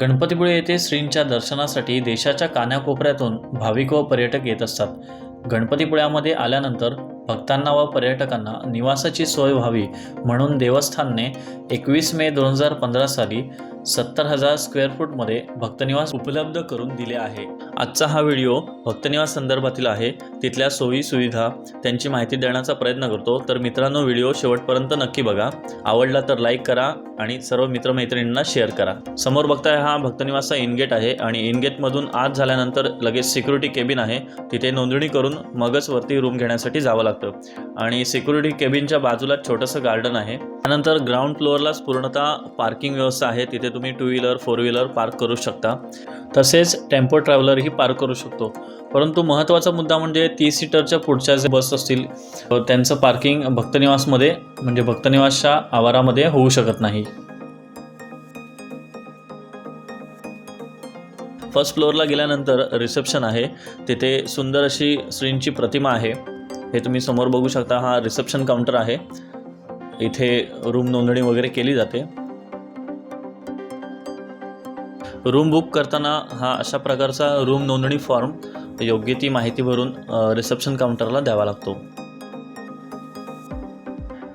गणपतीपुळे येथे श्रींच्या दर्शनासाठी देशाच्या कानाकोपऱ्यातून भाविक व पर्यटक येत असतात. गणपतीपुळ्यामध्ये आल्यानंतर भक्तांना व पर्यटकांना निवासाची सोय व्हावी म्हणून देवस्थानने एकवीस मे दोन हजार पंधरा साली सत्तर हजार स्क्वेअर फूटमध्ये भक्तनिवास उपलब्ध करून दिले आहे. आजचा हा व्हिडिओ भक्तनिवास संदर्भातील आहे. तिथल्या सोयी सुविधा त्यांची माहिती देण्याचा प्रयत्न करतो. तर मित्रांनो व्हिडिओ शेवटपर्यंत नक्की बघा. आवडला तर लाईक करा आणि सर्व मित्रमैत्रिणींना शेअर करा. समोर बघताय हा भक्तनिवासचा इनगेट आहे आणि इनगेटमधून आत झाल्यानंतर लगेच सिक्युरिटी केबिन आहे. तिथे नोंदणी करून मगच वरती रूम घेण्यासाठी जावं लागतं. आणि सिक्युरिटी केबिनच्या बाजूला छोटंसं गार्डन आहे. त्यानंतर ग्राउंड फ्लोअरलाच पूर्णतः पार्किंग व्यवस्था आहे. तिथे तुम्ही two wheeler four wheeler park करू शकता. तसेच टेम्पो ट्रॅव्हलरही पार्क करू शकतो. परंतु महत्त्वाचा मुद्दा म्हणजे तीस सीटरच्या पुढच्या जे बस असतील त्यांचं पार्किंग भक्तनिवासमध्ये म्हणजे भक्तनिवासच्या आवारामध्ये होऊ शकत नाही. फर्स्ट फ्लोअरला गेल्यानंतर रिसेप्शन आहे. तिथे सुंदर अशी श्रींची प्रतिमा आहे. हे तुम्ही समोर बघू शकता. हा रिसेप्शन काउंटर आहे. इथे रूम नोंदणी वगैरे केली जाते. रूम बुक करताना हा अशा प्रकारचा रूम नोंदणी फॉर्म योग्य ती माहिती भरून रिसेप्शन काउंटरला द्यावा लागतो.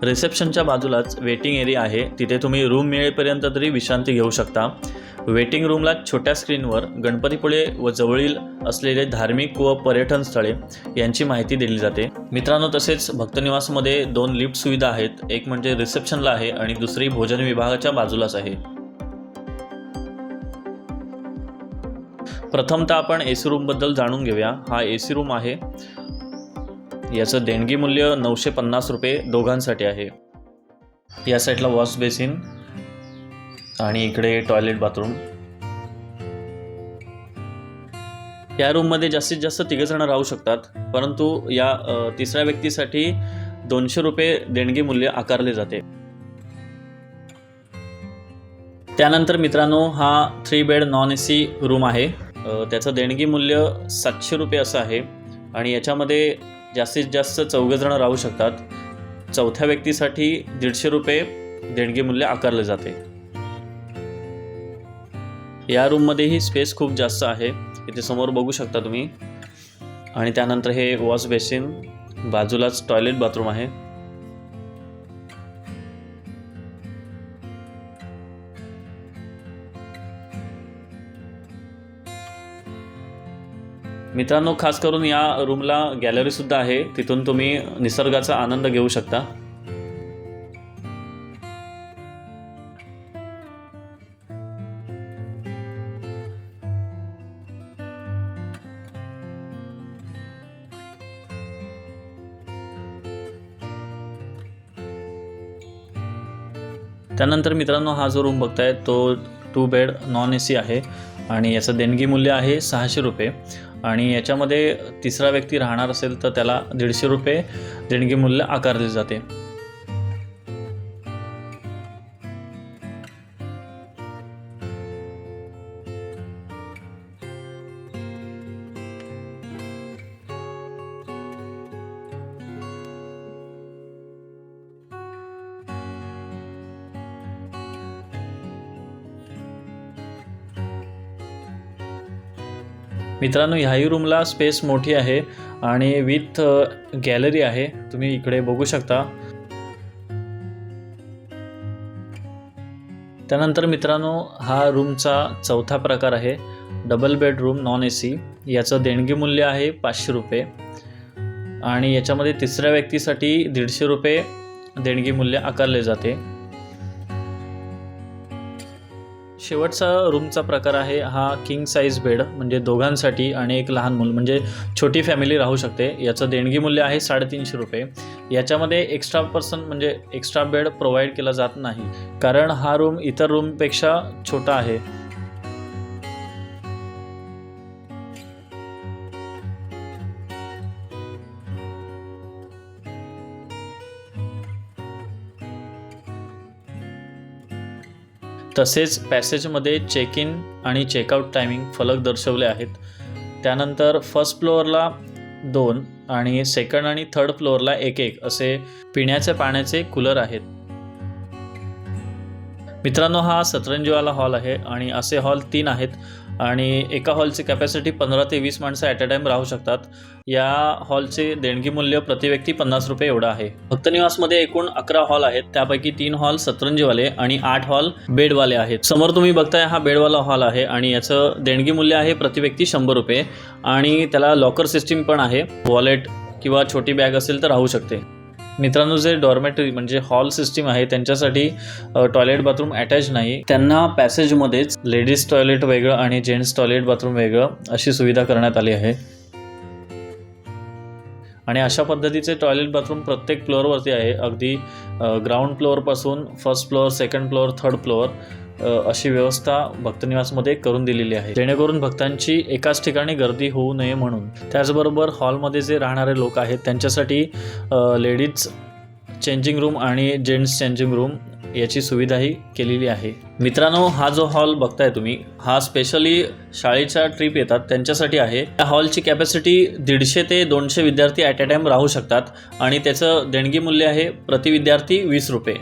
रिसेप्शनच्या बाजूलाच वेटिंग एरिया आहे. तिथे तुम्ही रूम मिळेपर्यंत तरी विश्रांती घेऊ शकता. वेटिंग रूमला छोट्या स्क्रीनवर गणपतीपुळे व जवळील असलेले धार्मिक व पर्यटन स्थळे यांची माहिती दिली जाते. मित्रांनो तसेच भक्तनिवासमध्ये दोन लिफ्ट सुविधा आहेत. एक म्हणजे रिसेप्शनला आहे आणि दुसरी भोजन विभागाच्या बाजूलाच आहे. प्रथमतः आपण ए सी रूमबद्दल जाणून घेऊया. हा ए सी रूम आहे. याचं देणगी मूल्य नऊशे पन्नास रुपये दोघांसाठी आहे. या साईडला वॉश बेसिन आणि इकडे टॉयलेट बाथरूम या रूममध्ये जास्तीत जास्त तिघजणं राहू शकतात. परंतु या तिसऱ्या व्यक्तीसाठी दोनशे रुपये देणगी मूल्य आकारले जाते. त्यानंतर मित्रांनो हा three bed non A C room आहे. त्याचं देणगी मूल्य सातशे रुपये असं आहे. आणि याच्यामध्ये जास्तीत जास्त चौघजणं राहू शकतात. चौथ्या व्यक्तीसाठी दीडशे रुपये देणगी मूल्य आकारले जाते. या रूममध्येही स्पेस खूप जास्त आहे. इथे समोर बघू शकता तुम्ही. आणि त्यानंतर हे वॉश बेसिन बाजूलाच टॉयलेट बाथरूम आहे. मित्रांनो खास करून या रूमला गॅलरी सुद्धा आहे. तिथून तुम्ही निसर्गाचा आनंद घेऊ शकता. त्यानंतर मित्रांनो हा जो रूम बघताय तो two bed non A C आहे. आणि याचं देणगी मूल्य आहे सहाशे रुपये. आणि याच्यामध्ये तिसरा व्यक्ती राहणार असेल तर त्याला दीडशे रुपये देणगी मूल्य आकारले जाते. मित्रांनो ह्याही रूमला स्पेस मोठी आहे आणि विथ गॅलरी आहे. तुम्ही इकडे बघू शकता. त्यानंतर मित्रांनो हा रूमचा चौथा प्रकार आहे. Double bedroom non A C. याचं देणगी मूल्य आहे पाचशे रुपये. आणि याच्यामध्ये तिसऱ्या व्यक्तीसाठी दीडशे रुपये देणगी मूल्य आकारले जाते. शेवटचा रूमचा प्रकार आहे हा किंग साईज बेड म्हणजे दोघांसाठी आणि एक लहान मूल म्हणजे छोटी फॅमिली राहू शकते. याचं देणगी मूल्य आहे साडेतीनशे रुपये. याच्यामध्ये एक्स्ट्रा पर्सन म्हणजे एक्स्ट्रा बेड प्रोव्हाइड केला जात नाही. कारण हा रूम इतर रूमपेक्षा छोटा आहे. तसेच पॅसेजमध्ये चेक इन आणि चेकआउट टायमिंग फलक दर्शवले आहेत. त्यानंतर फर्स्ट फ्लोअरला दोन आणि सेकंड आणि थर्ड फ्लोअरला एक एक असे पिण्याच्या पाण्याचे कूलर आहेत. मित्रांनो हा सतरंजीवाला हॉल आहे आणि असे हॉल तीन आहेत. आणि एका हॉलची कॅपॅसिटी पंधरा ते वीस माणसं ॲट अ टाईम राहू शकतात. या हॉलचे देणगी मूल्य प्रति व्यक्ती पन्नास रुपये एवढं आहे. भक्तनिवासमध्ये एकूण अकरा हॉल आहेत. त्यापैकी तीन हॉल सतरंजीवाले आणि आठ हॉल बेडवाले आहेत. समोर तुम्ही बघताय हा बेडवाला हॉल आहे आणि याचं देणगी मूल्य आहे प्रति व्यक्ती शंभर रुपये आणि त्याला लॉकर सिस्टीम पण आहे. वॉलेट किंवा छोटी बॅग असेल तर राहू शकते. मित्रांनो जे डॉर्मेटरी म्हणजे हॉल सिस्टीम आहे त्यांच्यासाठी टॉयलेट बाथरूम अटॅच नाही. त्यांना पॅसेजमध्येच लेडीज टॉयलेट वेगळं आणि जेंट्स टॉयलेट बाथरूम वेगळं अशी सुविधा करण्यात आली आहे. आणि अशा पद्धतीचे टॉयलेट बाथरूम प्रत्येक फ्लोअरवरती आहे. अगदी ground फ्लोअरपासून first floor second floor third floor अशी व्यवस्था भक्तनिवासमध्ये करून दिलेली आहे. जेणेकरून भक्तांची एकाच ठिकाणी गर्दी होऊ नये म्हणून. त्याचबरोबर हॉलमध्ये जे राहणारे लोक आहेत त्यांच्यासाठी लेडीज चेंजिंग रूम आणि जेंट्स चेंजिंग रूम याची सुविधाही केलेली आहे. मित्रांनो हा जो हॉल बघताय तुम्ही हा स्पेशली शाळेच्या ट्रिप येतात त्यांच्यासाठी आहे. त्या हॉलची कॅपॅसिटी दीडशे ते दोनशे विद्यार्थी ॲट अ टाईम राहू शकतात आणि त्याचं देणगी मूल्य आहे प्रति विद्यार्थी वीस रुपये.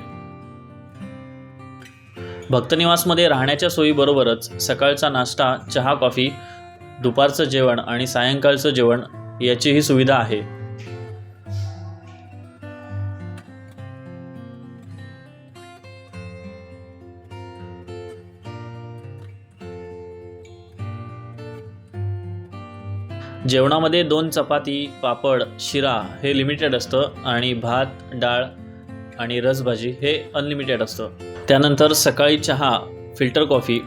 भक्तनिवासमध्ये राहण्याच्या सोयीबरोबरच सकाळचा नाश्ता चहा कॉफी दुपारचं जेवण आणि सायंकाळचं जेवण याचीही सुविधा आहे. जेवणामध्ये दोन चपाती पापड शिरा हे लिमिटेड असतं आणि भात डाळ आणि रसभाजी हे अनलिमिटेड असतं. त्यानंतर सकाळी चहा फिल्टर कॉफी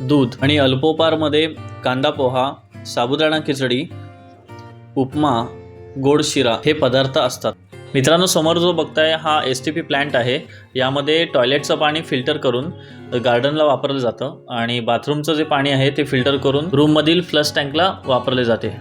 दूध आणि अल्पोपारमध्ये कांदा पोहा साबुदाणा खिचडी उपमा गोड शिरा हे पदार्थ असतात. मित्रांनो समोर जो बघताय हा एस टी पी प्लॅन्ट आहे. यामध्ये टॉयलेटचं पाणी फिल्टर करून गार्डनला वापरलं जातं आणि बाथरूमचं जे पाणी आहे ते फिल्टर करून रूममधील फ्लश टँकला वापरले जाते.